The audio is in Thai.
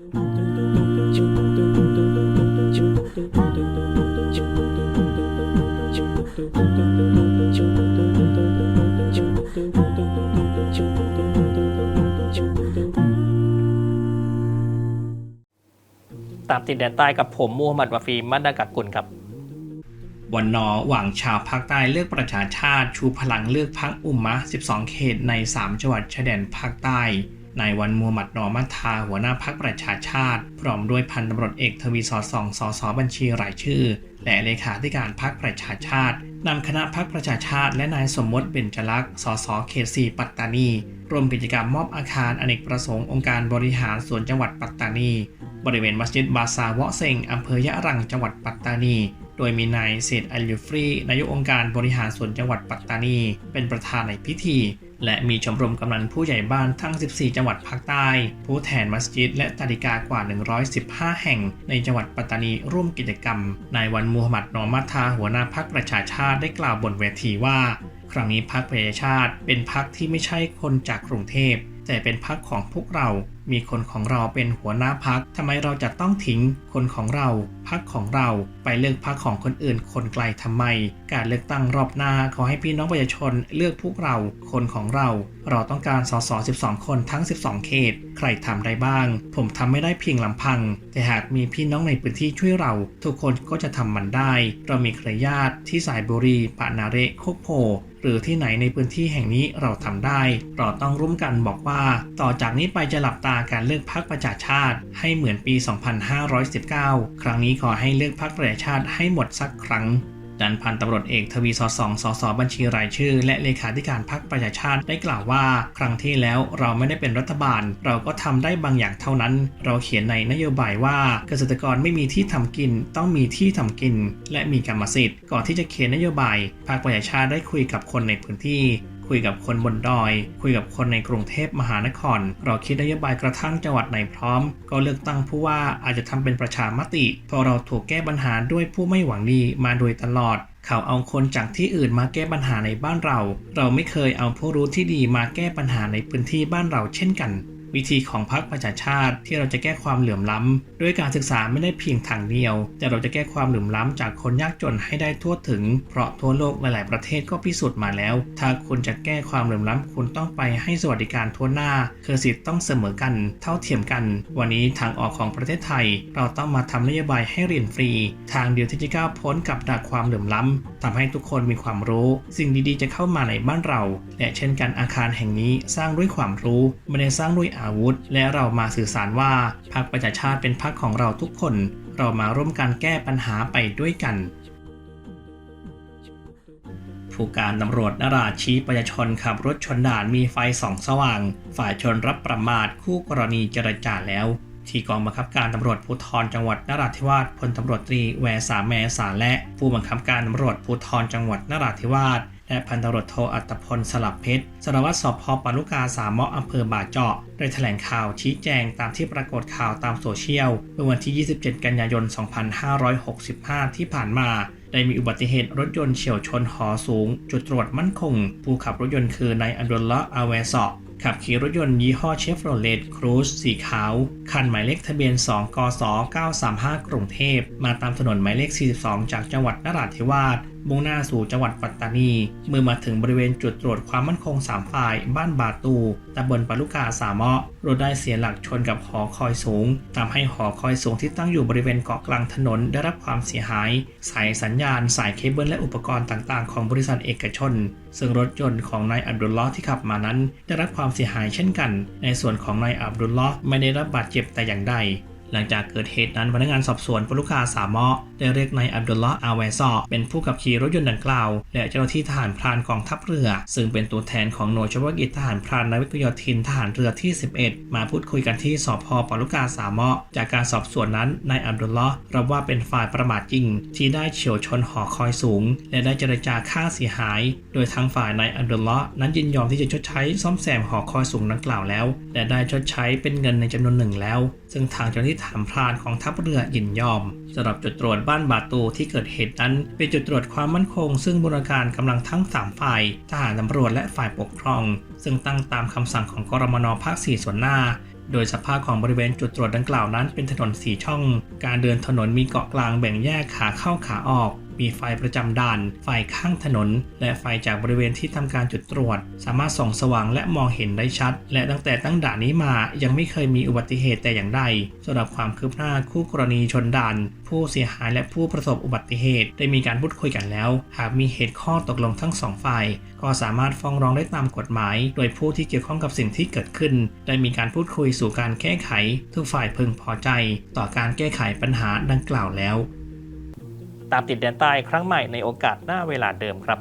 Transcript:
ตามติดแดนใต้กับผมมูฮัมหมัดวาฟีมัดดากากุลครับ วันนอหวังชาวภาคใต้เลือกประชาชาติ ชูพลังเลือกพักอุมมะ 12 เขตใน 3 จังหวัดชายแดนภาคใต้ นายวันมูฮัมหมัดนอมัทาหัวหน้าพักประชาชาติ พร้อมด้วยพันตำรวจเอกทวีสอดส่องสสบัญชีรายชื่อ และเลขาธิการพักประชาชาตินำคณะพักประชาชาติ และนายสมมติเบญจลักษณ์สสเขต4ปัตตานีร่วมกิจกรรมมอบอาคารอเนกประสงค์องค์การบริหารส่วนจังหวัดปัตตานี บริเวณมัสยิดบาซาวะเซงอำเภอยะรังจังหวัดปัตตานี โดยมีนายเศษอัลยูฟรีนายกองค์การบริหารส่วนจังหวัดปัตตานี เป็นประธานในพิธี และมีชมรมกำนันผู้ใหญ่บ้านทั้ง 14 จังหวัดภาคใต้ ผู้แทนมัสยิดและตาดิกากว่า 115 แห่ง ในจังหวัดปัตตานีร่วมกิจกรรม นายวันมูฮัมหมัดนอมัทธาหัวหน้าพักประชาชาติได้กล่าวบนเวทีว่า ครั้งนี้พักประชาชาติเป็นพักที่ไม่ใช่คนจากกรุงเทพ แต่เป็นพักของพวกเรา มีคนของเราเป็นหัวหน้าพักทำไมเราจะต้องทิ้งคนของเรา พักของเราไปเลือกพักของคนอื่น คนไกลทำไม การเลือกตั้งรอบหน้าขอให้พี่น้องประชาชนเลือกพวกเรา คนของเรา เราต้องการสส12 คนทั้ง 12 เขต ใครทำได้บ้าง ผมทำไม่ได้เพียงลำพัง แต่หากมีพี่น้องในพื้นที่ช่วยเรา ทุกคนก็จะทำมันได้ เรามีเครือญาติที่สายบุรีปานาเรโคกโพ หรือที่ไหนในพื้นที่แห่งนี้เราทำได้ เราต้องร่วมกันบอกว่า ต่อจากนี้ไปจะหลับตาการเลือกพักประชาชาติ ให้เหมือนปี 2519 ครั้งนี้ขอให้เลือกพักประชาชาติให้หมดสักครั้ง ดันพันตำรวจเอกทวีสอดสองสสบัญชีรายชื่อ และเลขาธิการพรรคประชาชาติได้กล่าวว่า ครั้งที่แล้วเราไม่ได้เป็นรัฐบาล เราก็ทำได้บางอย่างเท่านั้น เราเขียนในนโยบายว่าเกษตรกรไม่มีที่ทำกิน ต้องมีที่ทำกิน และมีกรรมสิทธิ์ก่อนที่จะเขียนนโยบายพรรคประชาชาติได้คุยกับคนในพื้นที่ คุยกับคนบนดอย คุยกับคนในกรุงเทพมหานคร เราคิดนโยบายกระทั่งจังหวัดไหนพร้อม ก็เลือกตั้งผู้ว่าอาจจะทำเป็นประชามติเพราะเราถูกแก้ปัญหาด้วยผู้ไม่หวังดีมาโดยตลอดเขาเอาคนจากที่อื่นมาแก้ปัญหาในบ้านเรา เราไม่เคยเอาผู้รู้ที่ดีมาแก้ปัญหาในพื้นที่บ้านเราเช่นกัน วิธีของพรรคประชาชาติที่เราจะแก้ความเหลื่อมล้ำด้วยการศึกษาไม่ได้เพียงทางเดียว แต่เราจะแก้ความเหลื่อมล้ำจากคนยากจนให้ได้ทั่วถึง เพราะทั่วโลกหลาย ๆ ประเทศก็พิสูจน์มาแล้ว ถ้าคุณจะแก้ความเหลื่อมล้ำคุณต้องไปให้สวัสดิการทั่วหน้าคือสิทธิ์ต้องเสมอกัน เท่าเทียมกัน วันนี้ทางออกของประเทศไทย เราต้องมาทำนโยบายให้เรียนฟรี ทางเดียวที่จะก้าวพ้นกับดักความเหลื่อมล้ำ ทำให้ทุกคนมีความรู้ สิ่งดีๆจะเข้ามาในบ้านเรา และเช่นกันอาคารแห่งนี้สร้างด้วยความรู้ไม่ได้สร้างด้วยอาวุธ และเรามาสื่อสารว่าพรรคประชาชาติเป็นพรรคของเราทุกคน เรามาร่วมกันแก้ปัญหาไปด้วยกันผู้การตำรวจนราชี้ประชาชนขับรถชนด่านมีไฟสองสว่าง ฝ่ายชนรับประมาทคู่กรณีเจรจาแล้ว ที่กองบังคับการตำรวจภูธรจังหวัดนราธิวาสพลตำรวจตรีแวสาแมสาและผู้บังคับการตำรวจภูธรจังหวัดนราธิวาสและพันตำรวจโทอัตพลสลับเพชรสารวัตรสอบพปารุกาสามเมาะอำเภอบาเจาะได้แถลงข่าวชี้แจงตามที่ปรากฏข่าวตามโซเชียลเมื่อวันที่ 27 กันยายน 2565 ที่ผ่านมาได้มีอุบัติเหตุรถยนต์เฉียวชนหอสูง จุดตรวจมั่นคง ผู้ขับรถยนต์คือนายอับดุลละอาเวซอ ขับขี่รถยนต์ยี่ห้อเชฟโรเลตครูซสีขาว คันหมายเลขทะเบียน 2 กส935 กรุงเทพ มาตามถนนหมายเลข 42 จากจังหวัดนราธิวาสมุ่งหน้าสู่จังหวัดปัตตานี เมื่อมาถึงบริเวณจุดตรวจความมั่นคง3ฝ่าย บ้านบาตูตำบลปาลุกาสามเมาะรถได้เสียหลักชนกับหอคอยสูงทำให้หอคอยสูงที่ตั้งอยู่บริเวณเกาะกลางถนนได้รับความเสียหาย สายสัญญาณ สายเคเบิลและอุปกรณ์ต่างๆ ของบริษัทเอกชน ซึ่งรถยนต์ของนายอับดุลลอฮ์ที่ขับมานั้น ได้รับความเสียหายเช่นกัน ในส่วนของนายอับดุลลอฮ์ไม่ได้รับบาดเจ็บแต่อย่างใด หลังจากเกิดเหตุนั้นพนักงานสอบสวนปลุกาสามะได้เรียกนายอับดุลละอาเวซอเป็นผู้ขับขี่รถยนต์ดังกล่าว และเจ้าหน้าที่ทหารพรานกองทัพเรือ ซึ่งเป็นตัวแทนของหน่วยเฉพาะกิจทหารพรานนาวิกโยธินทหารเรือที่ 11 มาพูดคุยกันที่สพปลุกาสามะจากการสอบสวนนั้นนายอับดุลละรับว่าเป็นฝ่ายประมาทจริง ที่ได้เฉียวชนหอคอยสูง และได้เจรจาค่าเสียหาย โดยทางฝ่ายนายอับดุลละนั้นยินยอมที่จะชดใช้ซ่อมแซมหอคอยสูงดังกล่าวแล้ว และได้ชดใช้เป็นเงินในจำนวนหนึ่งแล้ว ซึ่งทางเจ้าหน้าที่ทหารพรานของทัพเรือยินยอมสำหรับจุดตรวจบ้านบาตูที่เกิดเหตุนั้น เป็นจุดตรวจความมั่นคง ซึ่งบูรณาการกำลังทั้ง 3 ฝ่ายทหารตำรวจและฝ่ายปกครอง ซึ่งตั้งตามคำสั่งของกรมนภาค4ส่วนหน้าโดยสภาพของบริเวณจุดตรวจดังกล่าวนั้นเป็นถนนสีช่อง การเดินถนนมีเกาะกลางแบ่งแยกขาเข้าขาออก มีไฟประจำด่าน ไฟข้างถนน และไฟจากบริเวณที่ทำการจุดตรวจ สามารถส่องสว่างและมองเห็นได้ชัด และตั้งแต่ตั้งด่านนี้มายังไม่เคยมีอุบัติเหตุแต่อย่างใดสำหรับความคืบหน้าคู่กรณีชนด่าน ผู้เสียหายและผู้ประสบอุบัติเหตุได้มีการพูดคุยกันแล้ว หากมีเหตุข้อตกลงทั้งสองฝ่ายก็สามารถฟ้องร้องได้ตามกฎหมาย โดยผู้ที่เกี่ยวข้องกับสิ่งที่เกิดขึ้น ได้มีการพูดคุยสู่การแก้ไข ทุกฝ่ายพึงพอใจ ต่อการแก้ไขปัญหาดังกล่าวแล้ว ตามติดแดนใต้ครั้งใหม่ในโอกาสหน้าเวลาเดิมครับ